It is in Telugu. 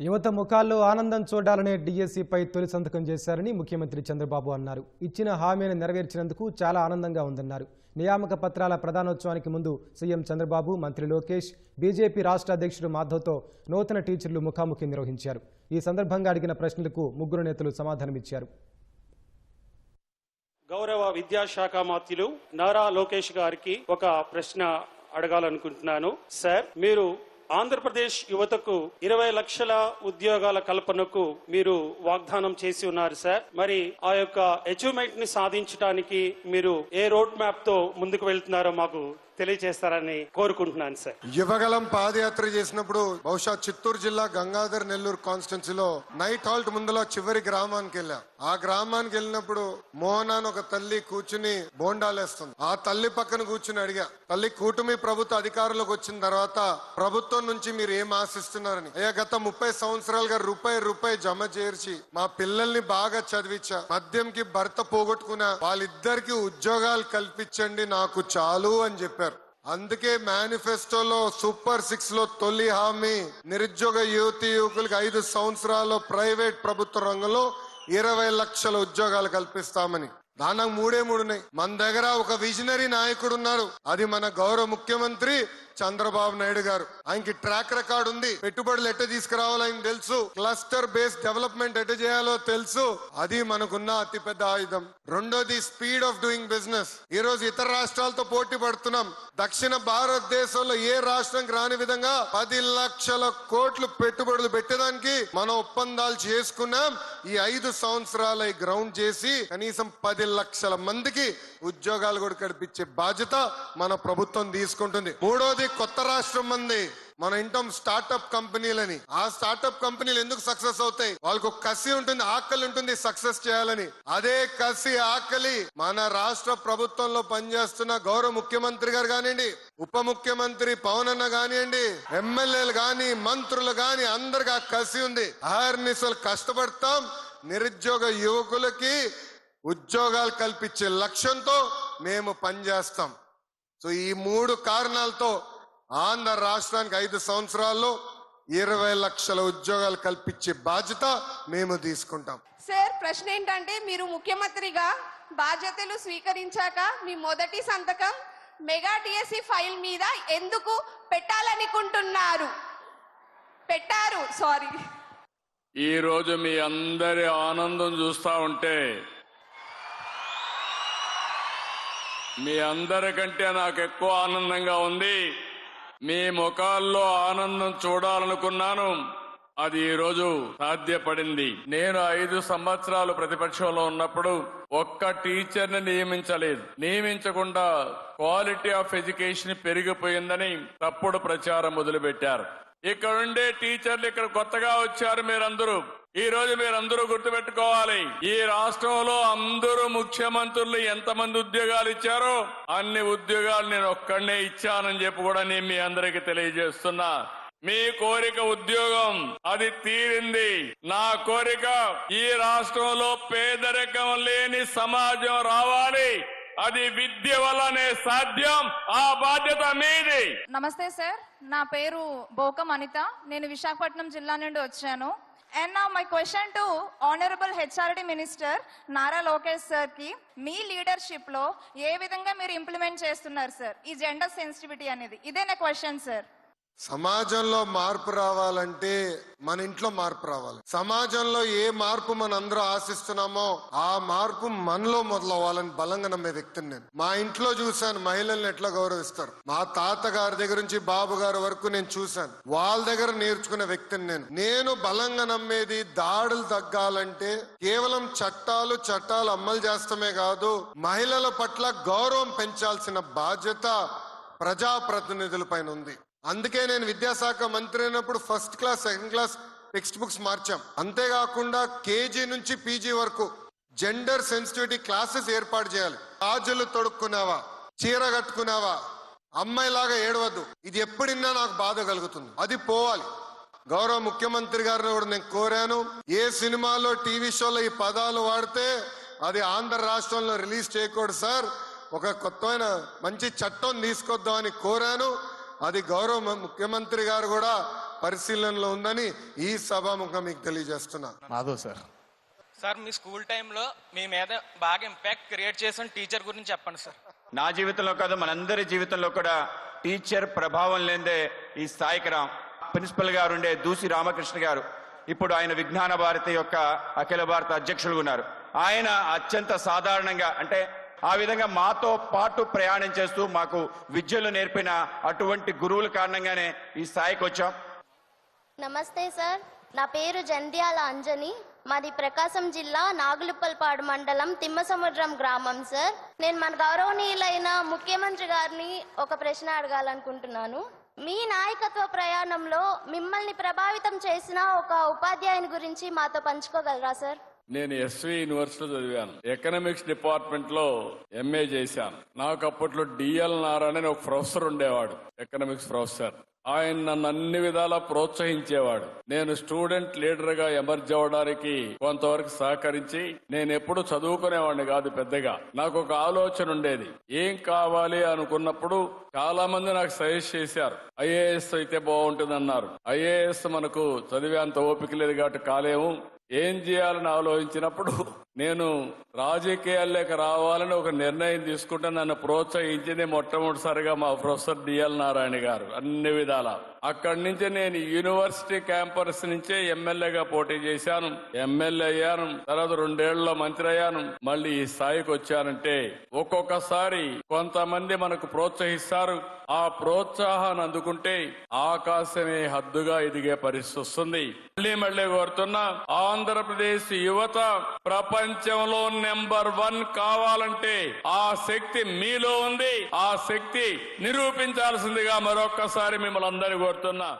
యువత ముఖాల్లో ఆనందం చూడాలనే డిఎస్సిపై తొలి సంతకం చేశారని ముఖ్యమంత్రి చంద్రబాబు అన్నారు. ఇచ్చిన హామీని నెరవేర్చినందుకు చాలా ఆనందంగా ఉందన్నారు. నియామక పత్రాల ప్రధానోత్సవానికి ముందు సీఎం చంద్రబాబు మంత్రి లోకేష్ బీజేపీ రాష్ట్ర అధ్యక్షుడు మాధవ్తో నూతన టీచర్లు ముఖాముఖి నిర్వహించారు. ఈ సందర్భంగా అడిగిన ప్రశ్నలకు ముగ్గురు నేతలు సమాధానమిచ్చారు. గౌరవ విద్యాశాఖ మాత్రులు నారా లోకేష్ గారికి ఒక ప్రశ్న అడగాలనుకుంటున్నాను. సార్ మీరు ఆంధ్రప్రదేశ్ యువతకు ఇరవై లక్షల ఉద్యోగాల కల్పనకు మీరు వాగ్దానం చేసి ఉన్నారు సార్. మరి ఆ యొక్క అచీవ్మెంట్ని సాధించడానికి మీరు ఏ రోడ్ మ్యాప్తో ముందుకు వెళ్తున్నారో మాకు తెలియజేస్తారని కోరుకుంటున్నాను సార్. యువగలం పాదయాత్ర చేసినప్పుడు బహుశా చిత్తూరు జిల్లా గంగాధర్ నెల్లూరు కాన్స్టిట్యున్సీలో నైట్ హాల్ట్ ముందులో చివరి గ్రామానికి వెళ్ళా. ఆ గ్రామానికి వెళ్ళినప్పుడు మోహన్ అని ఒక తల్లి కూర్చుని బోండాలేస్తుంది. ఆ తల్లి పక్కన కూర్చుని అడిగా తల్లి కూటమి ప్రభుత్వ అధికారులకు వచ్చిన తర్వాత ప్రభుత్వం నుంచి మీరు ఏం ఆశిస్తున్నారని? అయ్యా గత ముప్పై సంవత్సరాలుగా రూపాయి రూపాయి జమ చేర్చి మా పిల్లల్ని బాగా చదివించా. మద్యంకి భర్త పోగొట్టుకున్నా వాళ్ళిద్దరికి ఉద్యోగాలు కల్పించండి నాకు చాలు అని చెప్పారు. అందుకే మేనిఫెస్టోలో సూపర్ సిక్స్లో తొలి హామీ నిరుద్యోగ యువతి యువకులకు ఐదు సంవత్సరాల్లో ప్రైవేట్ ప్రభుత్వ రంగంలో ఇరవై లక్షల ఉద్యోగాలు కల్పిస్తామని. దానికి మూడే మూడు ఉన్నాయి మన దగ్గర ఒక విజనరీ నాయకుడు ఉన్నారు అది మన గౌరవ ముఖ్యమంత్రి చంద్రబాబు నాయుడు గారు. ఆయనకి ట్రాక్ రికార్డ్ ఉంది. పెట్టుబడులు ఎట్ట తీసుకురావాలో ఆయన తెలుసు. క్లస్టర్ బేస్డ్ డెవలప్మెంట్ ఎట్ట చేయాలో తెలుసు. అది మనకున్న అతిపెద్ద ఆయుధం. రెండోది స్పీడ్ ఆఫ్ డూయింగ్ బిజినెస్ ఈ రోజు ఇతర రాష్ట్రాలతో పోటీ పడుతున్నాం. దక్షిణ భారతదేశంలో ఏ రాష్ట్రంకి రాని విధంగా పది లక్షల కోట్లు పెట్టుబడులు పెట్టడానికి మనం ఒప్పందాలు చేసుకున్నాం. ఈ ఐదు సంవత్సరాల గ్రౌండ్ చేసి కనీసం పది లక్షల మందికి ఉద్యోగాలు కూడా కల్పించే బాధ్యత మన ప్రభుత్వం తీసుకుంటుంది. మూడోది కొత్త రాష్ట్రం ఉంది మన ఇంటాం స్టార్టప్ కంపెనీలని. ఆ స్టార్టప్ కంపెనీలు ఎందుకు సక్సెస్ అవుతాయి? వాళ్ళకు కసి ఉంటుంది ఆకలి ఉంటుంది సక్సెస్ చేయాలని. అదే కసి ఆకలి మన రాష్ట్ర ప్రభుత్వంలో పనిచేస్తున్న గౌరవ ముఖ్యమంత్రి గారు కానివ్వండి ఉప ముఖ్యమంత్రి పవన్ అన్న కానివ్వండి ఎమ్మెల్యేలు గాని మంత్రులు గాని అందరికి ఆ కసి ఉంది. ఆహర్నిసలు కష్టపడతాం. నిరుద్యోగ యువకులకి ఉద్యోగాలు కల్పించే లక్ష్యంతో మేము పనిచేస్తాం. సో ఈ మూడు కారణాలతో ఆంధ్ర రాష్ట్రానికి ఐదు సంవత్సరాల్లో ఇరవై లక్షల ఉద్యోగాలు కల్పించే బాధ్యత మేము తీసుకుంటాం. సార్ ప్రశ్న ఏంటంటే మీరు ముఖ్యమంత్రిగా బాధ్యతలు స్వీకరించాక మీ మొదటి సంతకం మెగా డిఎస్సి ఫైల్ మీద ఎందుకు పెట్టాలనుకుంటున్నారు? పెట్టారు సారీ. ఈ రోజు మీ అందరి ఆనందం చూస్తా ఉంటే మీ అందరికంటే నాకు ఎక్కువ ఆనందంగా ఉంది. మీ ముఖాల్లో ఆనందం చూడాలనుకున్నాను. అది ఈ రోజు సాధ్యపడింది. నేను ఐదు సంవత్సరాలు ప్రతిపక్షంలో ఉన్నప్పుడు ఒక్క టీచర్ని నియమించలేదు. నియమించకుండా క్వాలిటీ ఆఫ్ ఎడ్యుకేషన్ పెరిగిపోయిందని తప్పుడు ప్రచారం మొదలుపెట్టారు. ఇక్కడ ఉండే టీచర్లు ఇక్కడ కొత్తగా వచ్చారు మీరందరూ. ఈ రోజు మీరందరూ గుర్తుపెట్టుకోవాలి ఈ రాష్ట్రంలో అందరూ ముఖ్యమంత్రులు ఎంతమంది ఉద్యోగాలు ఇచ్చారో అన్ని ఉద్యోగాలు నేను ఒక్కడనే ఇచ్చానని చెప్పి కూడా నేను మీ అందరికి తెలియజేస్తున్నా. మీ కోరిక ఉద్యోగం అది తీరింది. నా కోరిక ఈ రాష్ట్రంలో పేదరికం లేని సమాజం రావాలి. అది విద్య వల్లనే సాధ్యం. ఆ బాధ్యత మీది. నమస్తే సార్ నా పేరు బోకం అనిత. నేను విశాఖపట్నం జిల్లా నుండి వచ్చాను. అండ్ నా my question to honourable HRD minister Nara Lokesh సార్కి మీ లీడర్షిప్లో ఏ విధంగా మీరు ఇంప్లిమెంట్ చేస్తున్నారు సార్ ఈ జెండర్ సెన్సిటివిటీ అనేది. ఇదే నా క్వశ్చన్ సార్ సమాజంలో మార్పు రావాలంటే మన ఇంట్లో మార్పు రావాలి. సమాజంలో ఏ మార్పు మన అందరూ ఆశిస్తున్నామో ఆ మార్పు మనలో మొదలవ్వాలని బలంగా నమ్మే వ్యక్తిని నేను. మా ఇంట్లో చూశాను మహిళల్ని ఎట్లా గౌరవిస్తారు? మా తాతగారి దగ్గర నుంచి బాబు గారి వరకు నేను చూశాను. వాళ్ళ దగ్గర నేర్చుకునే వ్యక్తిని నేను. నేను బలంగా నమ్మేది దాడులు తగ్గాలంటే కేవలం చట్టాలు చట్టాలు అమలు చేస్తమే కాదు మహిళల పట్ల గౌరవం పెంచాల్సిన బాధ్యత ప్రజాప్రతినిధుల పైన ఉంది. అందుకే నేను విద్యాశాఖ మంత్రి అయినప్పుడు first class second class text books మార్చాం. అంతేకాకుండా కేజీ నుంచి పీజీ వరకు జెండర్ సెన్సిటివిటీ క్లాసెస్ ఏర్పాటు చేయాలి. గాజులు తొడుక్కున్నావా? చీర కట్టుకున్నావా? అమ్మాయిలాగా ఏడవద్దు. ఇది ఎప్పుడిన్నా నాకు బాధ కలుగుతుంది. అది పోవాలి. గౌరవ ముఖ్యమంత్రి గారిని కూడా నేను కోరాను. ఏ సినిమాలో టీవీ షోలో ఈ పదాలు వాడితే అది ఆంధ్ర రాష్ట్రంలో రిలీజ్ చేయకూడదు సార్. ఒక కొత్తమైన మంచి చట్టం తీసుకొద్దామని కోరాను. అది గౌరవ ముఖ్యమంత్రి గారు కూడా పరిశీలనలో ఉందని ఈ సభాముఖం మీకు తెలియజేస్తున్నా. మాధవ్ సార్. సార్ మీ స్కూల్ టైంలో మీ మీద బాగా ఇంపాక్ట్ క్రియేట్ చేసిన టీచర్ గురించి చెప్పండి సార్. నా జీవితంలో కాదు మనందరి జీవితంలో కూడా టీచర్ ప్రభావం లేదే ఈ స్థాయికి రాం. ప్రిన్సిపల్ గారు ఉండే దూసి రామకృష్ణ గారు ఇప్పుడు ఆయన విజ్ఞాన భారతి యొక్క అఖిల భారత అధ్యక్షులు ఉన్నారు. ఆయన అత్యంత సాధారణంగా అంటే ఆ విధంగా మాతో పాటు ప్రయాణం చేస్తూ మాకు విద్యలు నేర్పిన అటువంటి గురువుల కారణంగానే ఈ స్థాయికి వచ్చాం. నమస్తే సార్. నా పేరు జంధ్యాల అంజని. మాది ప్రకాశం జిల్లా నాగులుప్పల్పాడు మండలం తిమ్మసముద్రం గ్రామం సార్. నేను మన గౌరవనీయులైన ముఖ్యమంత్రి గారిని ఒక ప్రశ్న అడగాలనుకుంటున్నాను. మీ నాయకత్వ ప్రయాణంలో మిమ్మల్ని ప్రభావితం చేసిన ఒక ఉపాధ్యాయుని గురించి మాతో పంచుకోగలరా సార్? నేను ఎస్వి యూనివర్సిటీలో చదివాను. ఎకనామిక్స్ డిపార్ట్మెంట్లో ఎంఏ చేశాను. నాకు అప్పట్లో డిఎల్ నారాయణ అని ఒక ప్రొఫెసర్ ఉండేవాడు ఎకనామిక్స్ ప్రొఫెసర్ ఆయన నన్ను అన్ని విధాలా ప్రోత్సహించేవాడు. నేను స్టూడెంట్ లీడర్గా ఎమర్జ్ అవ్వడానికి కొంతవరకు సహకరించి నేను ఎప్పుడు చదువుకునేవాడిని కాదు పెద్దగా. నాకు ఒక ఆలోచన ఉండేది. ఏం కావాలి అనుకున్నప్పుడు చాలా మంది నాకు సజెస్ట్ చేశారు. ఐఏఎస్ అయితే బాగుంటుంది అన్నారు ఐఏఎస్ మనకు చదివేంత ఓపిక లేదు కాబట్టి కాలేము. ఏం చేయాలని ఆలోచించినప్పుడు నేను రాజకీయాల్లోకి రావాలని ఒక నిర్ణయం తీసుకుంటే నన్ను ప్రోత్సహించింది మొట్టమొదటిసారిగా మా ప్రొఫెసర్ డిఎల్ నారాయణ గారు. అన్ని విధాల. అక్కడి నుంచి నేను యూనివర్సిటీ క్యాంపస్ నుంచే ఎమ్మెల్యేగా పోటీ చేశాను. ఎమ్మెల్యే అయ్యాను. తర్వాత రెండేళ్ళలో మంత్రి అయ్యాను. మళ్ళీ ఈ స్థాయికి వచ్చానంటే ఒక్కొక్కసారి కొంతమంది మనకు ప్రోత్సహిస్తారు. ఆ ప్రోత్సాహాన్ని అందుకుంటే ఆకాశమే హద్దుగా ఎదిగే పరిస్థితి వస్తుంది. మళ్ళీ మళ్ళీ కోరుతున్నా ఆంధ్రప్రదేశ్ యువత ప్రపంచంలో నెంబర్ వన్ కావాలంటే ఆ శక్తి మీలో ఉంది. ఆ శక్తి నిరూపించాల్సిందిగా మరొక్కసారి మిమ్మల్ని అందరినీ కోరుతున్నా.